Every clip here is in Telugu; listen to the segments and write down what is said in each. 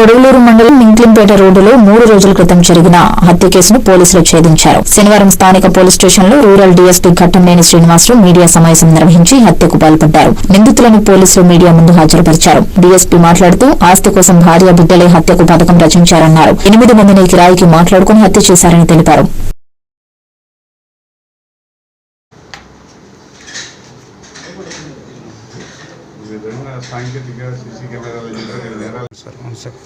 కొడవలూరు మండలం మింక్లింపేట రోడ్డులో మూడు రోజుల క్రితం జరిగిన హత్య కేసును పోలీసులు ఛేదించారు. శనివారం స్థానిక పోలీస్ స్టేషన్లో rural DSP Ghattamneni Srinivasarao media సమావేశం నిర్వహించి హత్యకు పాల్పడ్డారు. నిందితులను పోలీసులు మీడియా ముందు హాజరుపరిచారు. డీఎస్పీ మాట్లాడుతూ ఆస్తి కోసం భార్య బిడ్డలే హత్యకు పథకం రచించారన్నారు. ఎనిమిది మందిని కిరాయికి మాట్లాడుకుని హత్య చేశారని తెలిపారు. విధంగా సాంకేతిక సీసీ కెమెరాలు జరిగిన నేరాలు సార్ అవును సార్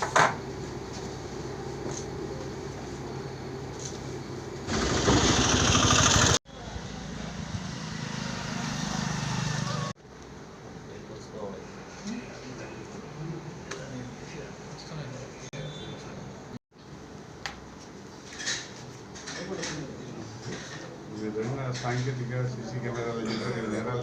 ఈ విధంగా సాంకేతిక సీసీ కెమెరాలు జరిగిన నేరాలు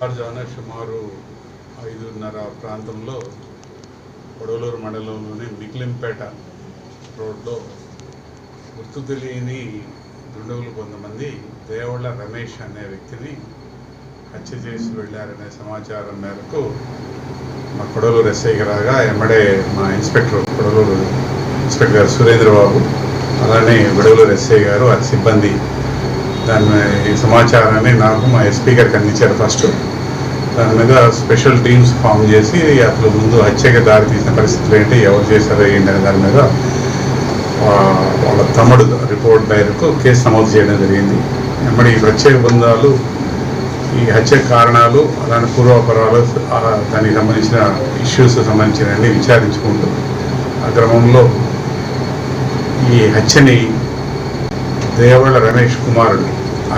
వారుజామున సుమారు ఐదున్నర ప్రాంతంలో కొడవలూరు మండలంలోని మిగిలింపేట రోడ్లో గుర్తు తెలియని దుండగులు కొంతమంది దేవళ్ళ రమేష్ అనే వ్యక్తిని హత్య చేసి వెళ్ళారనే సమాచారం మేరకు మా కొడలూరు ఎస్ఐకి రాగా ఎమ్మడే మా ఇన్స్పెక్టర్ కొడలూరు ఇన్స్పెక్టర్ గారు సురేంద్రబాబు అలానే విడవలూరు ఎస్ఐ గారు ఆ సిబ్బంది. దాని ఈ సమాచారాన్ని నాకు మా ఎస్పీ గారికి అందించారు ఫస్ట్. దాని మీద స్పెషల్ టీమ్స్ ఫామ్ చేసి అసలు ముందు హత్యకి దారి తీసిన పరిస్థితులు ఏంటి ఎవరు చేశారో ఏంటి అనే దాని మీద వాళ్ళ తమ్ముడు రిపోర్ట్ డైరెక్ట్ కేసు నమోదు చేయడం జరిగింది. ఎమ్మడి ప్రత్యేక బృందాలు ఈ హత్య కారణాలు అలానే పూర్వాపరాలు దానికి సంబంధించిన ఇష్యూస్ సంబంధించినవన్నీ విచారించుకుంటూ ఆ క్రమంలో ఈ హత్యని దేవళ్ళ రమేష్ కుమారుడు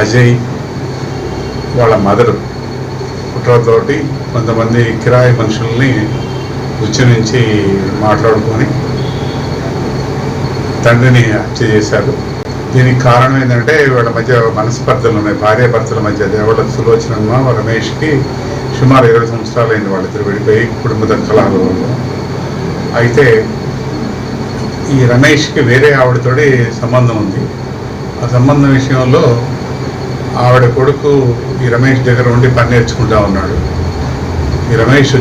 అజయ్ వాళ్ళ మదరు కుట్రతోటి కొంతమంది కిరాయి మనుషుల్ని ఉచ్చి నుంచి మాట్లాడుకొని తండ్రిని హత్య చేశారు. దీనికి కారణం ఏంటంటే వాళ్ళ మధ్య మనస్పర్ధలు ఉన్నాయి భార్యాభర్తల మధ్య దేవళ్ళ సులోచనమ్మ రమేష్కి సుమారు ఇరవై సంవత్సరాలు అయింది వాళ్ళిద్దరు విడిపోయి కుటుంబ దక్కలాలు అయితే ఈ రమేష్కి వేరే ఆవిడతోటి సంబంధం ఉంది. ఆ సంబంధం విషయంలో ఆవిడ కొడుకు ఈ రమేష్ దగ్గర ఉండి పని నేర్చుకుంటా ఉన్నాడు. ఈ రమేష్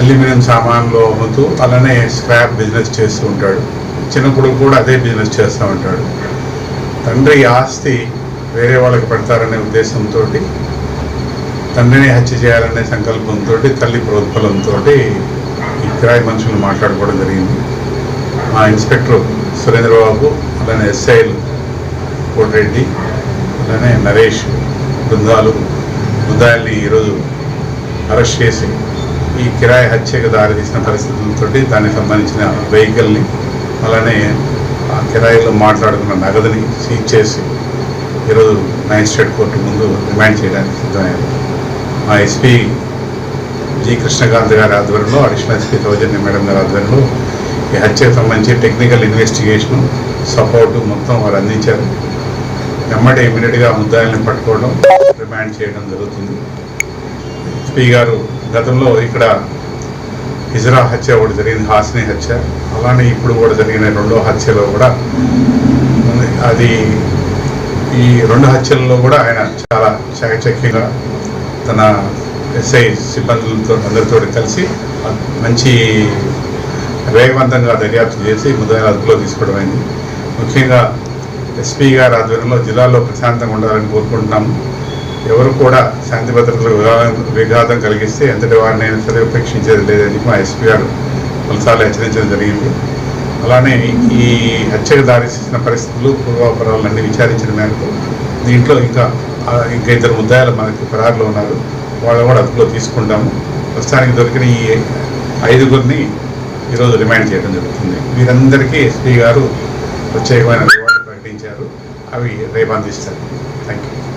అల్యూమినియం సామాన్లు అమ్ముతూ అలానే స్క్రాప్ బిజినెస్ చేస్తూ ఉంటాడు. చిన్న కొడుకు కూడా అదే బిజినెస్ చేస్తూ ఉంటాడు. తండ్రి ఆస్తి వేరే వాళ్ళకి పెడతారనే ఉద్దేశంతో తండ్రిని హత్య చేయాలనే సంకల్పంతో తల్లి ప్రోత్బలంతో ఈ కిరాయి మనుషులు మాట్లాడుకోవడం జరిగింది. మా ఇన్స్పెక్టర్ సురేంద్రబాబు అలానే ఎస్ఐలు కోటిరెడ్డి అలానే నరేష్ బృందాలు బృందాల్ని ఈరోజు అరెస్ట్ చేసి ఈ కిరాయి హత్యకు దారితీసిన పరిస్థితులతో దానికి సంబంధించిన వెహికల్ని అలానే ఆ కిరాయిలో మాట్లాడుకున్న నగదుని సీజ్ చేసి ఈరోజు మ్యాజిస్ట్రేట్ కోర్టు ముందు రిమాండ్ చేయడానికి సిద్ధమయ్యారు. మా ఎస్పీ జి కృష్ణకాంత్ గారి ఆధ్వర్యంలో అడిషనల్ ఎస్పీ సౌజన్య మేడం గారి ఆధ్వర్యంలో ఈ హత్యకు సంబంధించి టెక్నికల్ ఇన్వెస్టిగేషన్ సపోర్టు మొత్తం వారు అందించారు. వెంబడి ఇమీడియట్గా ముద్దాయిల్ని పట్టుకోవడం రిమాండ్ చేయడం జరుగుతుంది. ఎస్పీ గారు గతంలో ఇక్కడ హిజ్రా హత్య ఒకటి జరిగింది హాసిని హత్య. అలానే ఇప్పుడు కూడా జరిగిన రెండో హత్యలో కూడా అది ఈ రెండు హత్యల్లో కూడా ఆయన చాలా చకచక్యంగా తన ఎస్ఐ సిబ్బందులతో అందరితో కలిసి మంచి వేగవంతంగా దర్యాప్తు చేసి ముద్దాయిల అదుపులో తీసుకోవడం అయింది. ముఖ్యంగా ఎస్పీ గారి ఆధ్వర్యంలో జిల్లాలో ప్రశాంతంగా ఉండాలని కోరుకుంటున్నాము. ఎవరు కూడా శాంతి భద్రతలకు విఘాతం విఘాతం కలిగిస్తే ఎంతటి వారినైనా సరే ఉపేక్షించేది లేదని మా ఎస్పీ గారు పలుసార్లు హెచ్చరించడం జరిగింది. అలానే ఈ హత్యకు దారితీసిన పరిస్థితులు పూర్వాపరాలన్నీ విచారించిన మేరకు దీంట్లో ఇంకా ఇంకా ఇద్దరు ముద్దాయిలు మనకి పరారులో ఉన్నారు. వాళ్ళు కూడా అదుపులో తీసుకుంటాము. ప్రస్తుతానికి దొరికిన ఈ ఐదుగురిని ఈరోజు రిమాండ్ చేయడం జరుగుతుంది. వీరందరికీ ఎస్పీ గారు ప్రత్యేకమైన రివార్డు ప్రకటించారు. అవి రేపు అందిస్తారు. Thank you